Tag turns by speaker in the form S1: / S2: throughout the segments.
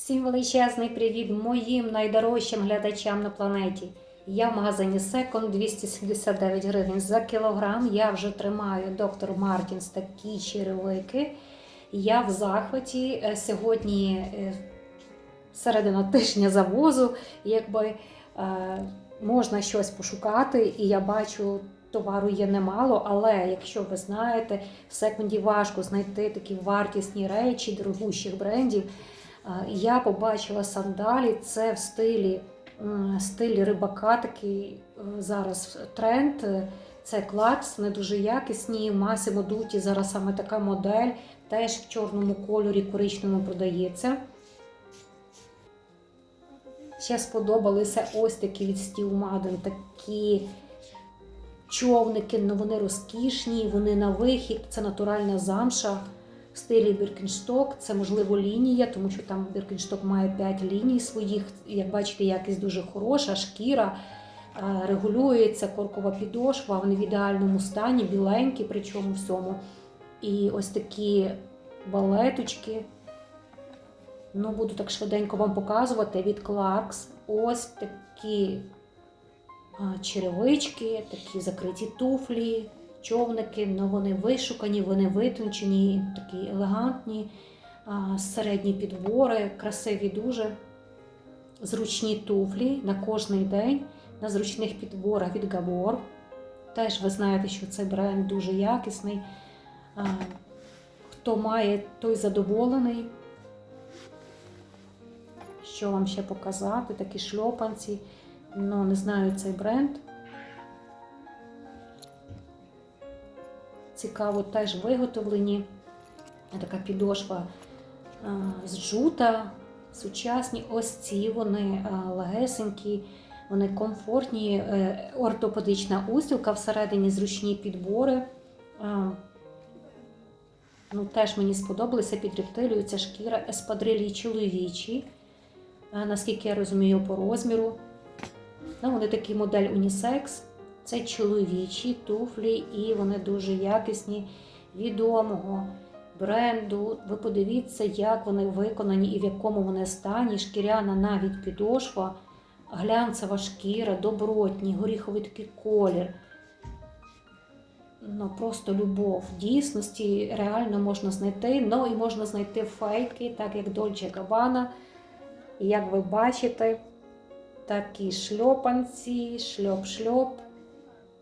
S1: Всім величезний привіт моїм найдорожчим глядачам на планеті. Я в магазині Second 279 гривень за кілограм. Я вже тримаю доктор Мартінс такі черевики. Я в захваті Е, сьогодні е, середина тижня завозу, якби е, можна щось пошукати, і я бачу. Товару є немало, але якщо ви знаєте, в секунді важко знайти такі вартісні речі дорогущих брендів. Я побачила сандалі, це в стилі, стилі рибака, такий е, зараз тренд. Це клакс, не дуже якісні. Масимо дуті зараз саме така модель, теж в чорному кольорі, коричневому продається. Ще сподобалися ось такі від Steel Madden, такі човники, ну вони розкішні, вони на вихід, це натуральна замша стилі Біркеншток. Це можливо лінія, тому що там Біркеншток має 5 ліній своїх. Як бачите, якість дуже хороша, шкіра е, регулюється, коркова підошва, вони в ідеальному стані, біленькі, причому всьому. І ось такі балеточки. Ну, буду так швиденько вам показувати від Clarks. Ось такі черевички, такі закриті туфлі, човники. Ну, вони вишукані, вони витончені, такі елегантні, середні підбори, красиві дуже. Зручні туфлі на кожний день, на зручних підборах від Gabor. Теж ви знаєте, що цей бренд дуже якісний. Хто має, той задоволений. Що вам ще показати? Такі шльопанці. Ну, не знаю цей бренд. Цікаво, теж виготовлені. Така підошва з джута, сучасні. Ось ці вони а, легесенькі, вони комфортні, е, ортопедична устілка, всередині зручні підбори. Ну, теж мені сподобалися під рептилію. Ця шкіра еспадрилі чоловічі, наскільки я розумію, по розміру. Ну, вони такі модель унісекс. Це чоловічі туфлі, і вони дуже якісні відомого бренду. Ви подивіться, як вони виконані і в якому вони стані. Шкіряна навіть підошва, глянцева шкіра, добротні, горіховий такий колір. Ну, просто любов. В дійсності реально можна знайти. Ну і можна знайти фейки, так як Dolce Gabbana. І як ви бачите, такі шльопанці, шльоп-шльоп,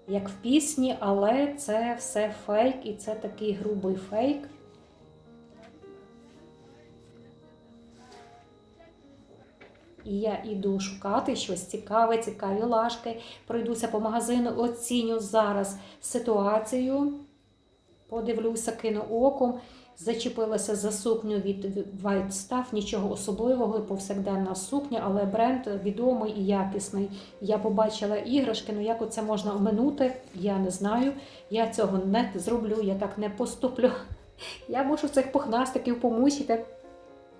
S1: як в пісні, але це все фейк, і це такий грубий фейк. І я іду шукати щось цікаве, цікаві лашки. Пройдуся по магазину, оціню зараз ситуацію. Подивлюся, кину оком. Зачепилася за сукню від White Stuff, нічого особливого, повсякденна сукня, але бренд відомий і якісний. Я побачила іграшки, ну як оце можна оминути, я не знаю. Я цього не зроблю, я так не поступлю. Я мушу цих пухнастиків помучити,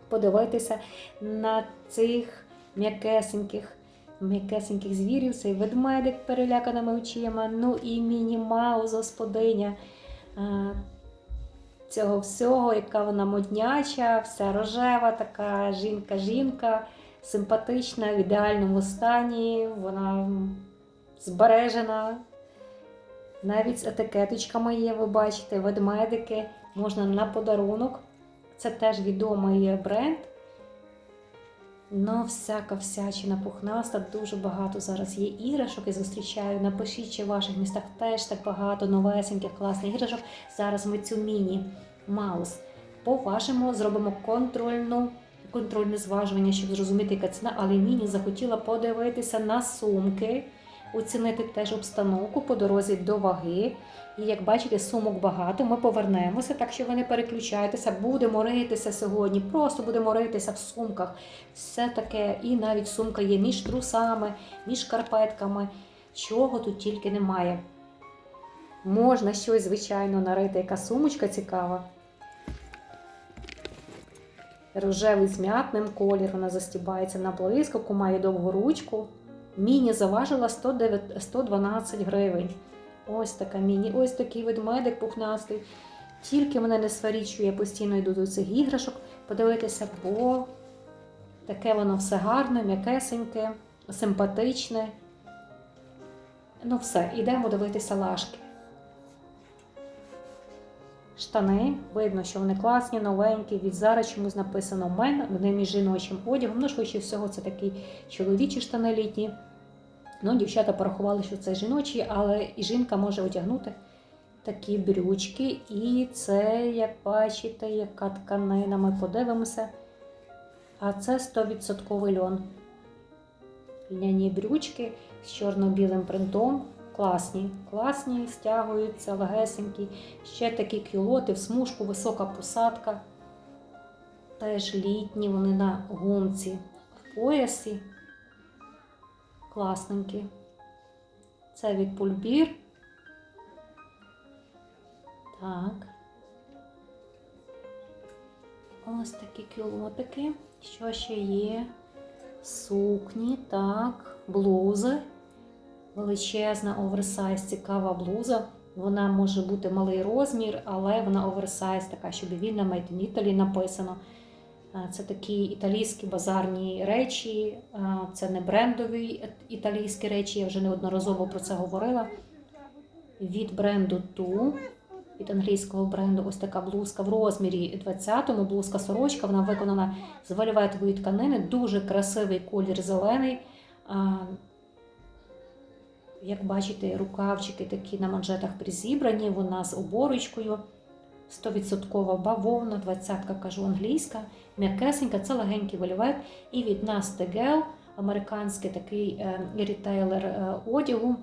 S1: подивитися на цих м'якесеньких. М'якесеньких звірів, цей ведмедик переляканими очима, ну і міні-маус, господиня цього всього, яка вона модняча, вся рожева, така жінка-жінка, симпатична, в ідеальному стані, вона збережена. Навіть з етикеточками є, ви бачите, ведмедики, можна на подарунок. Це теж відомий бренд. Ну, всяка всячина пухнаста, дуже багато зараз є іграшок. і зустрічаю. Напишіть, чи в ваших містах теж так багато новесеньких, класних іграшок. Зараз ми цю міні-маус по-вашому зробимо контрольну, контрольне зважування, щоб зрозуміти, яка ціна. Але міні захотіла подивитися на сумки, оцінити теж обстановку по дорозі до ваги. І як бачите, сумок багато. Ми повернемося, так що ви не переключайтеся, будемо ритися сьогодні. Просто будемо ритися в сумках. Все таке, і навіть сумка є між трусами, між шкарпетками. Чого тут тільки немає. Можна щось, звичайно, нарити, яка сумочка цікава. Рожевий з м'ятним колір, вона застібається на блискавку, має довгу ручку. Міні заважила 109 112 гривень. Ось така міні, ось такий ведмедик пухнастий. Тільки мене не сваріть, що я постійно йду до цих іграшок, подивитися, бо Таке воно все гарне, м'якесеньке, симпатичне. Ну все, йдемо дивитися лашки. Штани, видно, що вони класні, новенькі. Від зараз чомусь написано мен, вони між жіночим одягом. Ну, швидше всього, це такі чоловічі штани літні. Ну, дівчата порахували, що це жіночі, але і жінка може одягнути такі брючки. І це, як бачите, яка тканина, ми подивимося. А це 100% льон. Льняні брючки з чорно-білим принтом. Класні, класні, стягуються, легесенькі. Ще такі кюлоти в смужку, висока посадка. Теж літні, вони на гумці в поясі. Класненькі. Це від пульбір. Так. Ось такі кюлотики. Що ще є? Сукні, так, блузи. Величезна оверсайз, цікава блуза. Вона може бути малий розмір, але вона оверсайз, така, щоб вільна Made in Italy написано. Це такі італійські базарні речі, це не брендові італійські речі, я вже неодноразово про це говорила. Від бренду Ту, від англійського бренду, ось така блузка в розмірі 20-му, блузка сорочка, вона виконана з вельветової тканини, дуже красивий колір зелений. Як бачите, рукавчики такі на манжетах призібрані, вона з оборочкою. 100% бавовна, 20-ка кажу англійська, м'якесенька, це легенький вельвет. І від нас Tegel, американський такий е, рітейлер е, одягу,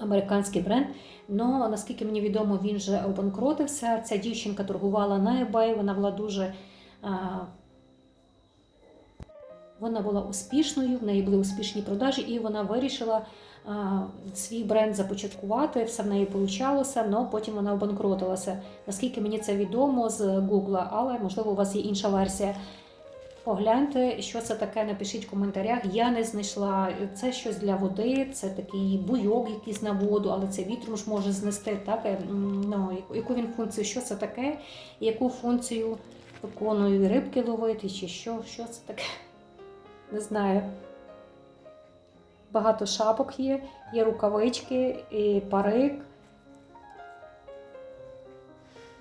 S1: американський бренд. Но наскільки мені відомо, він вже обанкротився. Ця дівчинка торгувала на eBay, вона була дуже. е, вона була успішною, в неї були успішні продажі, і вона вирішила свій бренд започаткувати. Все в неї вийшло, але потім вона обанкротилася. Наскільки мені це відомо з Гугла, але можливо у вас є інша версія. Погляньте, що це таке, напишіть в коментарях. Я не знайшла це щось для води, це такий буйок якийсь на воду, але це вітром ж може знести. Так? Е, Ну, яку він функцію, що це таке, яку функцію виконує рибки ловити, чи що, що це таке? Не знаю. Багато шапок є, є рукавички, і парик.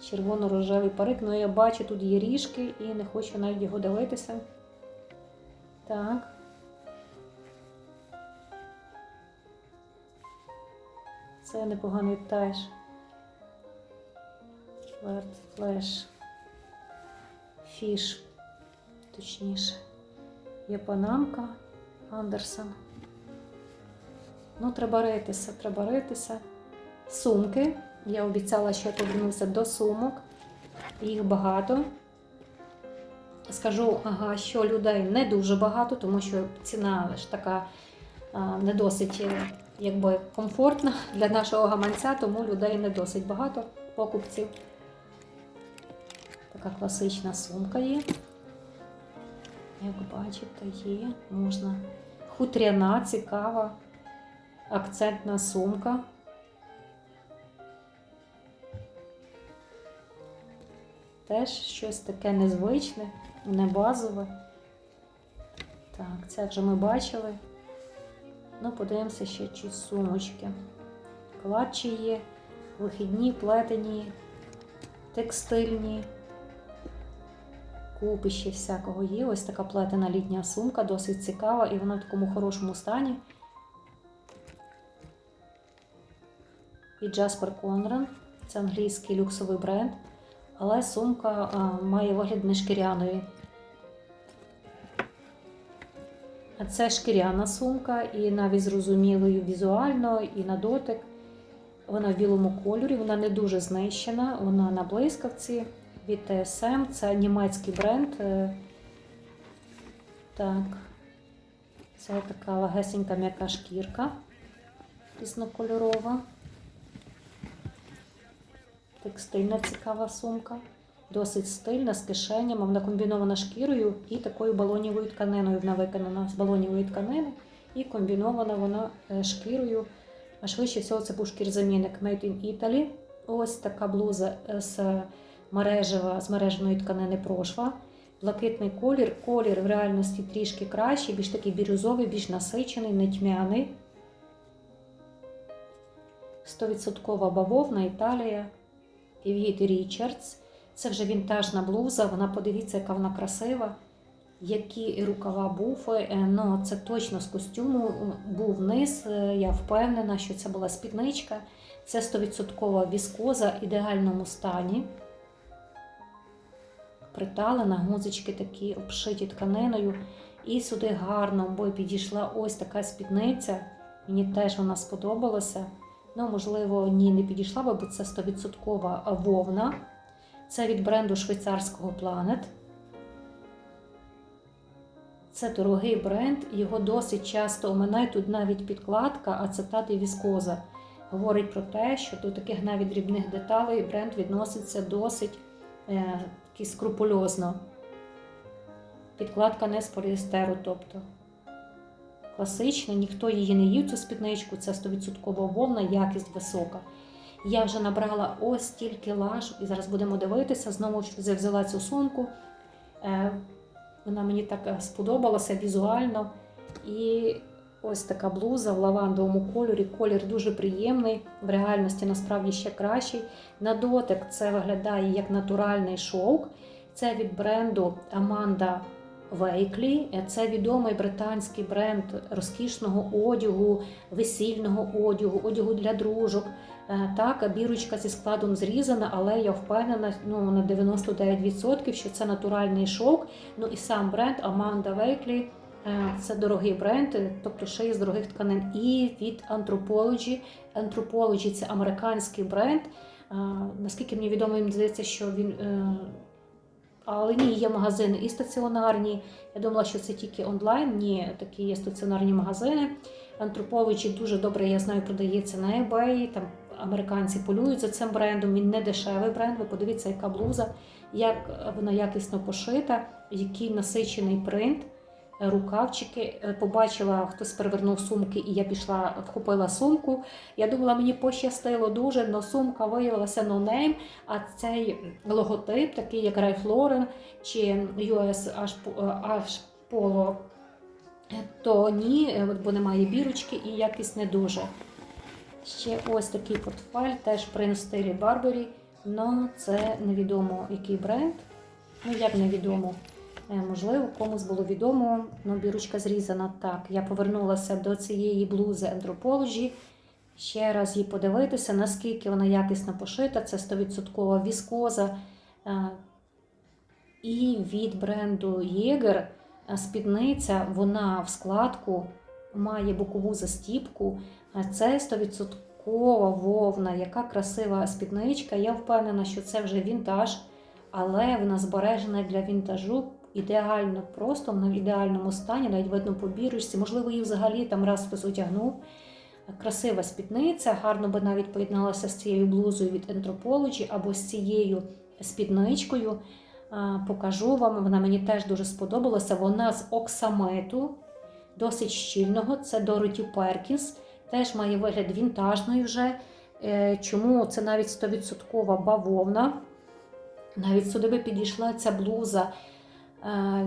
S1: Червоно-рожевий парик. Ну, я бачу, тут є ріжки і не хочу навіть його дивитися. Так. Це непоганий теж. Флерт, флеш. Фіш, точніше. Є панамка Андерсон. Ну, треба ритися, треба ритися. Сумки. Я обіцяла, що я повернуся до сумок. Їх багато. Скажу, ага, що людей не дуже багато, тому що ціна ж така не досить е, якби, комфортна для нашого гаманця, тому людей не досить багато покупців. Така класична сумка є. Як бачите, є, можна хутряна, цікава, акцентна сумка. Теж щось таке незвичне, не базове. Так, це вже ми бачили. Ну, подивимося ще чи сумочки. Клатчі є, вихідні, плетені, текстильні. Купи ще всякого є. Ось така плетена літня сумка, досить цікава, і вона в такому хорошому стані. Від Jasper Conran. Це англійський люксовий бренд. Але сумка а, має вигляд не шкіряної. Це шкіряна сумка, і навіть зрозумілою візуально, і на дотик. Вона в білому кольорі, вона не дуже знищена, вона на блискавці від TSM, це німецький бренд. Е, Так, це така легесенька м'яка шкірка різнокольорова. Текстильна цікава сумка. Досить стильна, з кишенями. Вона комбінована шкірою і такою балонівою тканиною. Вона виконана з балонівої тканини і комбінована вона е, шкірою. А швидше всього це був шкірзамінник Made in Italy. Ось така блуза е, з мережева, з мереженої тканини прошва. блакитний колір. Колір в реальності трішки кращий, більш такий бірюзовий, більш насичений, не тьмяний. 100% бавовна Італія. Від Річардс. Це вже вінтажна блуза. Вона подивіться, яка вона красива. Які рукава буфи. Е, Ну, це точно з костюму був низ. Е, Я впевнена, що це була спідничка. Це 100% віскоза в ідеальному стані. Приталена, гузички такі обшиті тканиною. І сюди гарно бо підійшла ось така спідниця. Мені теж вона сподобалася. Ну, можливо, ні, не підійшла бо це 100% вовна. Це від бренду швейцарського Planet. Це дорогий бренд, його досить часто оминає. Тут навіть підкладка, ацетат і віскоза. Говорить про те, що до таких навіть дрібних деталей бренд відноситься досить е, скрупульозно. Підкладка не з поліестеру, тобто класична, ніхто її не їв, цю спідничку, це 100% вовна, якість висока. Я вже набрала ось стільки лаж, і зараз будемо дивитися. Знову ж взяла цю сумку. Е, Вона мені так е, сподобалася візуально. І ось така блуза в лавандовому кольорі. Колір дуже приємний, в реальності насправді ще кращий. На дотик це виглядає як натуральний шовк. Це від бренду Amanda Вейклі. Це відомий британський бренд розкішного одягу, весільного одягу, одягу для дружок. Е, Так, бірочка зі складом зрізана, але я впевнена ну, на 99%, що це натуральний шовк. Ну і сам бренд Amanda Вейклі. Це дорогий бренд, тобто шиє з дорогих тканин. І від Anthropology. Anthropology – це американський бренд. Е, Наскільки мені відомо, мені здається, що він. Але ні, є магазини і стаціонарні. Я думала, що це тільки онлайн. Ні, такі є стаціонарні магазини. Антроповичі дуже добре, я знаю, продається на eBay. Там американці полюють за цим брендом. Він не дешевий бренд. Ви подивіться, яка блуза, як вона якісно пошита, який насичений принт, рукавчики. Е, Побачила, хтось перевернув сумки, і я пішла, вхопила сумку. Я думала, мені пощастило дуже, але сумка виявилася no-name, а цей логотип, такий як Lauren чи US H Polo, то ні, бо немає бірочки і якість не дуже. Ще ось такий портфель, теж принт в стилі Барбері, але це невідомо який бренд. Ну, як невідомо. Е, Можливо, комусь було відомо, ну бірочка зрізана так. Я повернулася до цієї блузи Anthropology. Ще раз її подивитися, наскільки вона якісно пошита. Це 100% віскоза. Е, І від бренду е, спідниця, вона в складку має бокову застіпку. Е, Це 100% вовна, яка красива спідничка. Я впевнена, що це вже вінтаж, але вона збережена для вінтажу. Ідеально просто, вона в ідеальному стані, навіть видно по бірочці. Можливо, її взагалі там раз хтось одягнув. Красива спідниця, гарно би навіть поєдналася з цією блузою від Anthropology або з цією спідничкою. Покажу вам, вона мені теж дуже сподобалася. Вона з оксамиту, досить щільного. Це Дороті Перкінс. Теж має вигляд вінтажної вже. Е, Чому це навіть 100% бавовна. Навіть сюди би підійшла ця блуза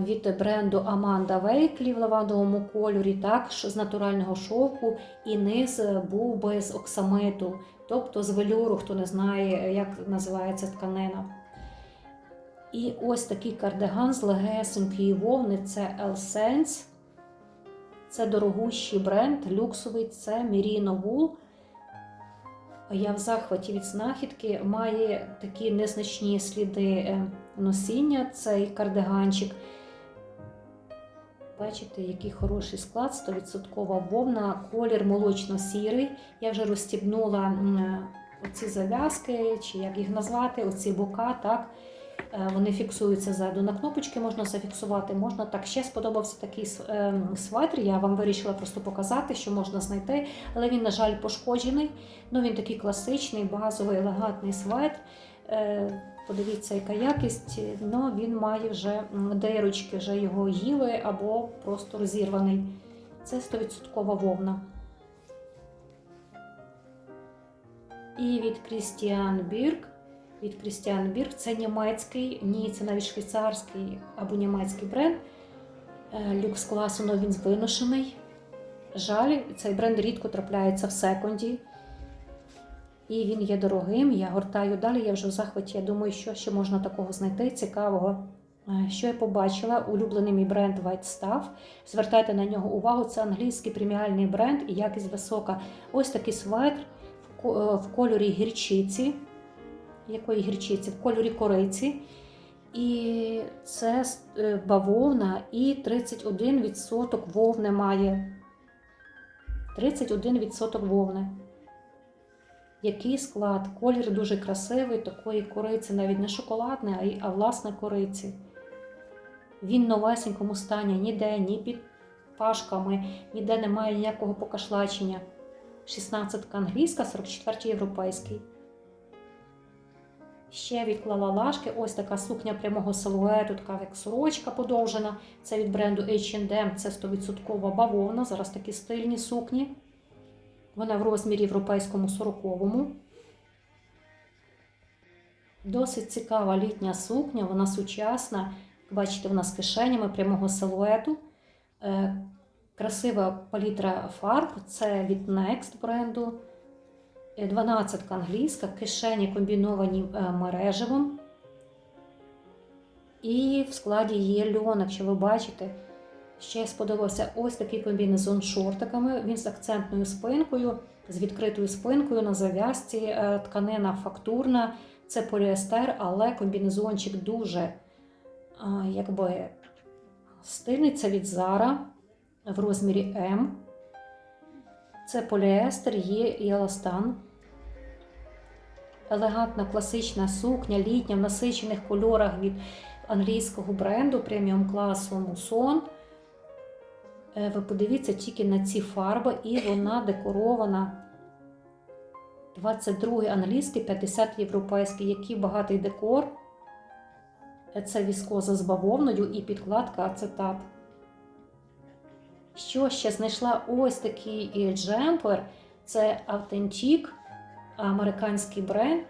S1: від бренду Amanda Вейклі в лавандовому кольорі, так, ш- з натурального шовку, і низ був би з оксамиту, тобто з велюру, хто не знає, як називається тканина. І ось такий кардиган з легесенької вовни це Elsense. Це дорогущий бренд, люксовий, це Merino Wool. Я в захваті від знахідки має такі незначні сліди е, носіння, цей кардиганчик. Бачите, який хороший склад, 100% вовна, колір молочно-сірий. Я вже розстібнула е, оці зав'язки, чи як їх назвати, оці бока. так. Е, Вони фіксуються ззаду. На кнопочки можна зафіксувати, можна так. Ще сподобався такий ем, светр. Я вам вирішила просто показати, що можна знайти. Але він, на жаль, пошкоджений. Ну, він такий класичний, базовий, елегантний светр. Е, Подивіться, яка якість. Ну, він має вже дирочки, вже його їли або просто розірваний. Це 100% вовна. І від Christian Birk від Christian Birk. Це німецький, ні, це навіть швейцарський або німецький бренд. Е, Люкс класу, але він виношений. Жаль, цей бренд рідко трапляється в секунді. І він є дорогим. Я гортаю далі, я вже в захваті. Я думаю, що ще можна такого знайти цікавого. Е, Що я побачила? Улюблений мій бренд White Stuff. Звертайте на нього увагу. Це англійський преміальний бренд і якість висока. Ось такий светр е, в кольорі гірчиці. Якої гірчиці? В кольорі кориці. І це е, бавовна, і 31% вовни має. 31% вовни. Який склад? Колір дуже красивий, такої кориці, навіть не шоколадний, а, а власне кориці. Він в новесенькому стані, ніде, ні під пашками, ніде немає ніякого покашлачення. 16 англійська, 44 європейський. Ще відклала лашки. Ось така сукня прямого силуету, така як сорочка подовжена. Це від бренду H&M, це 100% бавовна. Зараз такі стильні сукні. Вона в розмірі європейському 40-му. Досить цікава літня сукня, вона сучасна. Бачите, вона з кишенями прямого силуету. Е, Красива палітра фарб. Це від Next бренду. 12 англійська, кишені комбіновані е, мережевим. І в складі є льон, якщо ви бачите. Ще сподобався ось такий комбінезон з шортиками. Він з акцентною спинкою, з відкритою спинкою на зав'язці. Е, Тканина фактурна, це поліестер, але комбінезончик дуже якби стильний. Це від Zara в розмірі М. Це поліестер, є і еластан. Елегантна класична сукня, літня в насичених кольорах від англійського бренду преміум класу Muson. Е, Ви подивіться тільки на ці фарби, і вона декорована. 22 англійський, 50 європейський, який багатий декор. Це віскоза з бавовною і підкладка ацетат. Що ще знайшла ось такий е, джемпер. Це Authentic, американський бренд.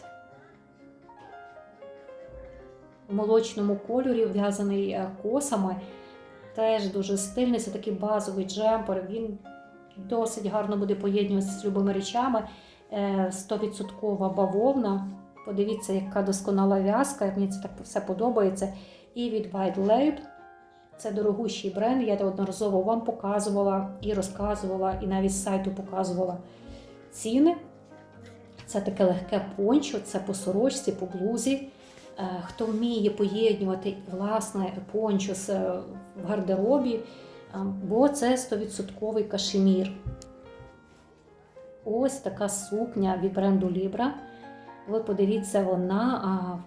S1: В молочному кольорі, в'язаний е, косами. Теж дуже стильний, це такий базовий джемпер. Він досить гарно буде поєднуватися з любими речами. Е, 100% бавовна. Подивіться, яка досконала в'язка. Мені це так все подобається. І від White Label. Це дорогущий бренд. Я неодноразово вам показувала і розказувала, і навіть з сайту показувала ціни. Це таке легке пончо, це по сорочці, по блузі. Е, Хто вміє поєднувати власне пончо е, в гардеробі, е, бо це 100% кашемір. Ось така сукня від бренду Libra. Ви подивіться, вона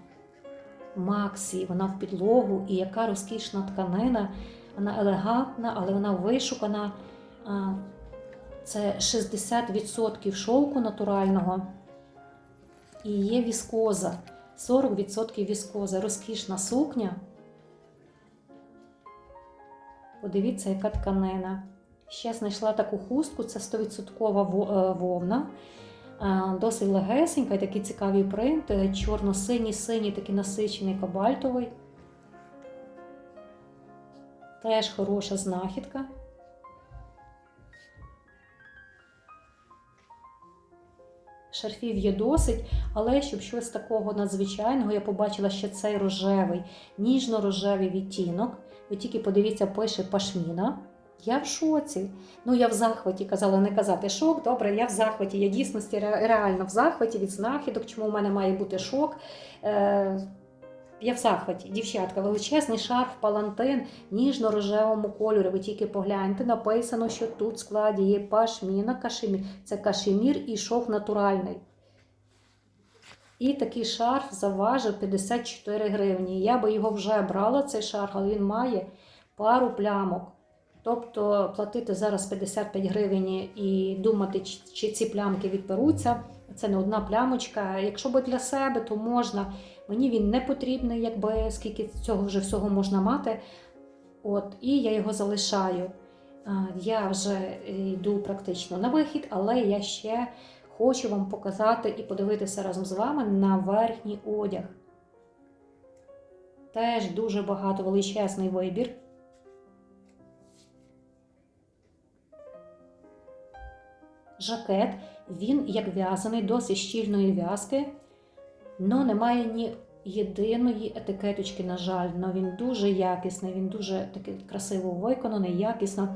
S1: Максі, вона в підлогу, і яка розкішна тканина. Вона елегантна, але вона вишукана. Це 60% шовку натурального. І є віскоза. 40% віскоза. Розкішна сукня. Подивіться, яка тканина. Ще знайшла таку хустку, це 100% е, вовна. Досить легесенька, і такий цікавий принт. Чорно-синій, синій, такий насичений кабальтовий. Теж хороша знахідка. Шарфів є досить, але щоб щось такого надзвичайного, я побачила ще цей рожевий, ніжно-рожевий відтінок. Ви тільки подивіться, пише пашміна. Я в шоці. Ну, я в захваті казала не казати шок. Добре, я в захваті. Я дійсності реально в захваті від знахідок, чому в мене має бути шок. Е, я в захваті, дівчатка, величезний шарф палантин ніжно-рожевому кольорі. Ви тільки погляньте, написано, що тут в складі є пашміна, кашемір. Це кашемір і шов натуральний. І такий шарф заважив 54 гривні. Я би його вже брала, цей шарф, але він має пару плямок. Тобто платити зараз 55 гривень і думати, чи- ці плямки відберуться. Це не одна плямочка. Якщо би для себе, то можна. Мені він не потрібний, якби скільки цього вже всього можна мати. От, і я його залишаю. Я вже йду практично на вихід, але я ще хочу вам показати і подивитися разом з вами на верхній одяг. Теж дуже багато величезний вибір. Жакет, він як в'язаний, досить щільної в'язки, але немає ні єдиної етикеточки, на жаль, але він дуже якісний, він дуже такий красиво виконаний, якісно.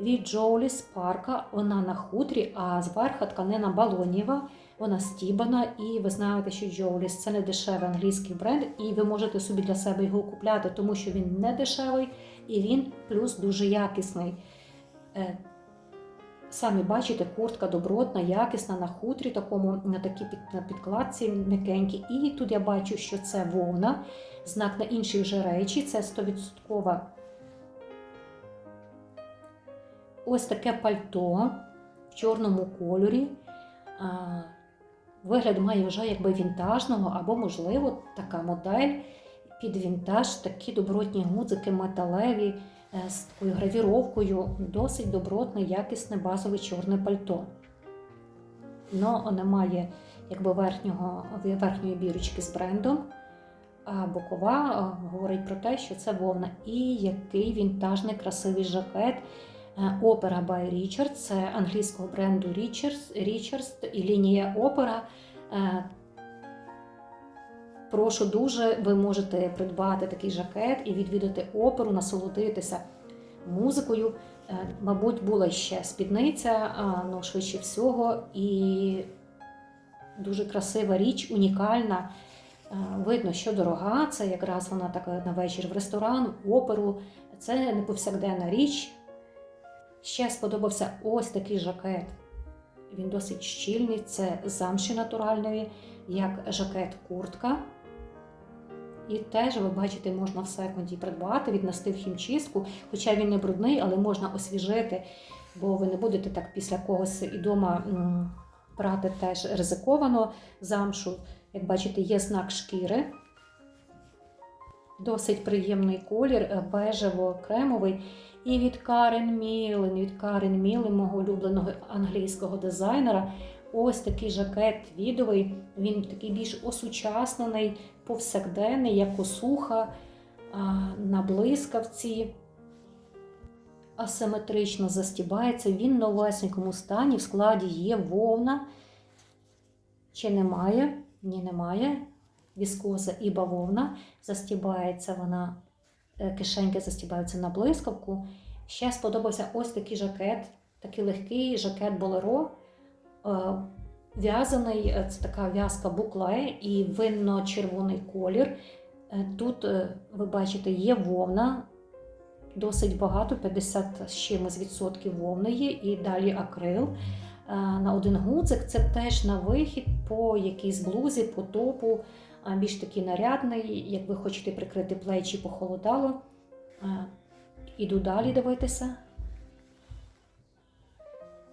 S1: Від Джоулі Спарка, вона на хутрі, а зверху тканина балоніва, вона стібана. І ви знаєте, що Джоуліс це не дешевий англійський бренд, і ви можете собі для себе його купляти, тому що він не дешевий і він плюс дуже якісний. Самі бачите, куртка добротна, якісна на хутрі, такому на такій підкладці м'якенькій. І тут я бачу, що це вовна, знак на інші вже речі, це 100% ось таке пальто в чорному кольорі. Вигляд має вже якби вінтажного, або, можливо, така модель під вінтаж, такі добротні гудзики металеві з такою гравіровкою, досить добротне, якісне базове чорне пальто. Но немає якби верхнього, верхньої бірочки з брендом. А бокова е, говорить про те, що це вовна. І який вінтажний красивий жакет. Опера by Richard, це англійського бренду Richards, Richards і лінія опера. Е, Прошу дуже, ви можете придбати такий жакет і відвідати оперу, насолодитися музикою. Е, Мабуть, була ще спідниця, ну швидше всього, і дуже красива річ, унікальна. Е, Видно, що дорога, це якраз вона така на вечір в ресторан, в оперу. Це не повсякденна річ. Ще сподобався ось такий жакет. Він досить щільний, це замші натуральної, як жакет-куртка. І теж, ви бачите, можна в секунді придбати, віднести в хімчистку, хоча він не брудний, але можна освіжити, бо ви не будете так після когось і вдома брати теж ризиковано замшу. Як бачите, є знак шкіри. Досить приємний колір, бежево-кремовий. І від Карен Мілен, від Карен Мілен, мого улюбленого англійського дизайнера, ось такий жакет відовий. Він такий більш осучаснений, повсякденний, як косуха, на блискавці. Асиметрично застібається, він в новесенькому стані, в складі є вовна. Чи немає? Ні, немає. Віскоза і бавовна. Застібається вона Е, кишеньки застібаються на блискавку. Ще сподобався ось такий жакет, такий легкий жакет болеро. Е, в'язаний, е, це така в'язка букле і винно-червоний колір. Тут, ви бачите, є вовна, досить багато, 50 з чимось відсотків вовни є, і далі акрил. На один гудзик це теж на вихід по якійсь блузі, по топу більш такий нарядний, як ви хочете прикрити плечі, похолодало. Іду далі дивитися.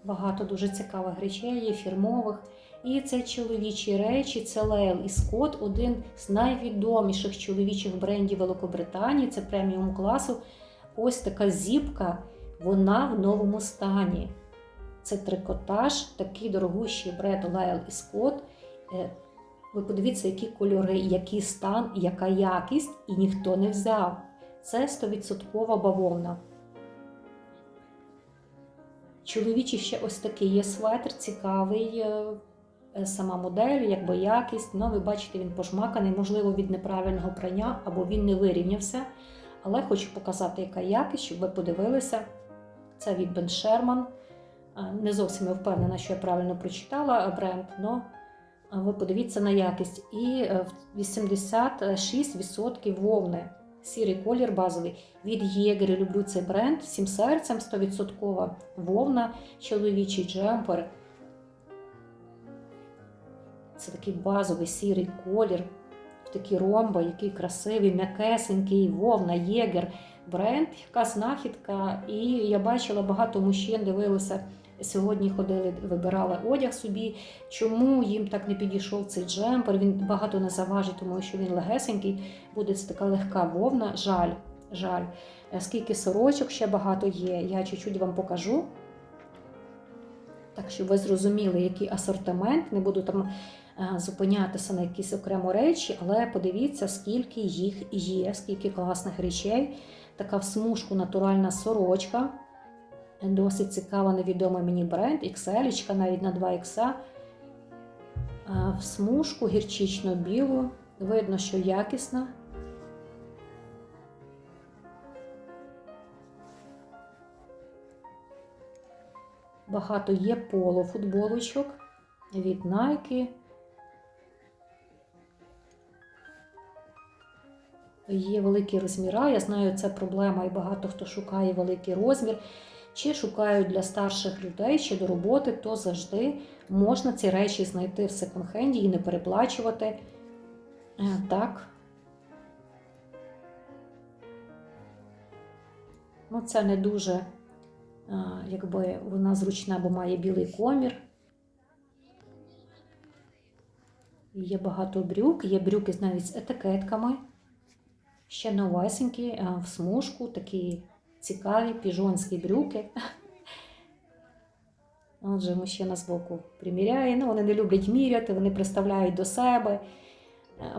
S1: Багато дуже цікавих речей, є фірмових. І це чоловічі речі, це Лейл і Скотт, один з найвідоміших чоловічих брендів Великобританії, це преміум класу. Ось така зіпка, вона в новому стані. Це трикотаж, такий дорогущий бренд Лейл і Скотт. Е, ви подивіться, які кольори, який стан, яка якість, і ніхто не взяв. Це 100% бавовна. Чоловічий ще ось такий є светр, цікавий, е, е, сама модель, якби якість. Ну, ви бачите, він пожмаканий, можливо, від неправильного прання або він не вирівнявся. Але хочу показати, яка якість, щоб ви подивилися. Це від Ben Sherman. Е, не зовсім я впевнена, що я правильно прочитала бренд, але ви подивіться на якість. І 86% е, вовни. Сірий колір базовий. Від Єгері люблю цей бренд. Всім серцем 100% вовна, чоловічий джемпер. Це такий базовий сірий колір. Такі ромби, який красивий, м'якесенький, вовна, єгер, бренд, яка знахідка. І я бачила багато мужчин, дивилися. Сьогодні ходили, вибирали одяг собі. Чому їм так не підійшов цей джемпер? Він багато не заважить, тому що він легесенький, буде така легка вовна. Жаль, жаль. Скільки сорочок ще багато є, я чуть-чуть вам покажу. Так, щоб ви зрозуміли, який асортимент, не буду там е, зупинятися на якісь окремо речі, але подивіться, скільки їх є, скільки класних речей. Така в смужку натуральна сорочка. Досить цікава, невідомий мені бренд, XL, навіть на 2X. В смужку гірчично-білу. Видно, що якісна. Багато є поло футболочок від Nike. Є великі розміри. Я знаю, це проблема, і багато хто шукає великий розмір. Чи шукають для старших людей, чи до роботи, то завжди можна ці речі знайти в секонд-хенді і не переплачувати. Е, Так. Ну, це не дуже, якби вона зручна, бо має білий комір. Є багато брюк, є брюки навіть з етикетками. Ще новесенькі, в смужку, такі цікаві піжонські брюки. Отже, мужчина збоку приміряє. Ну, вони не люблять міряти, вони приставляють до себе.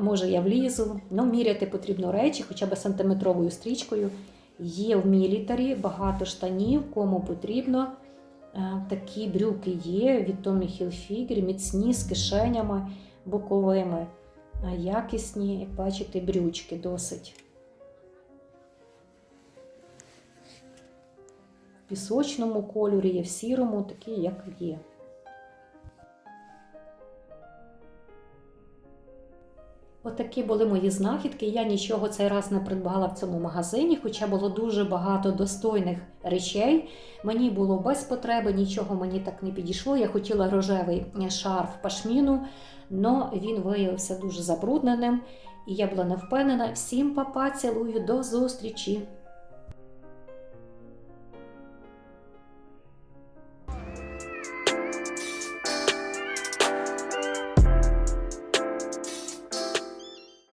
S1: Може, я влізу. Ну, міряти потрібно речі, хоча б сантиметровою стрічкою. Є в мілітарі багато штанів, кому потрібно. Е, Такі брюки є від Tommy Hilfiger, міцні з кишенями боковими, Е, якісні, як бачите, брючки досить. Пісочному кольорі, є в сірому, такі, як є. Отакі були мої знахідки. Я нічого цей раз не придбала в цьому магазині, хоча було дуже багато достойних речей. Мені було без потреби, нічого мені так не підійшло. Я хотіла рожевий шарф пашміну, але він виявився дуже забрудненим. І я була не впевнена. Всім папа, цілую, до зустрічі!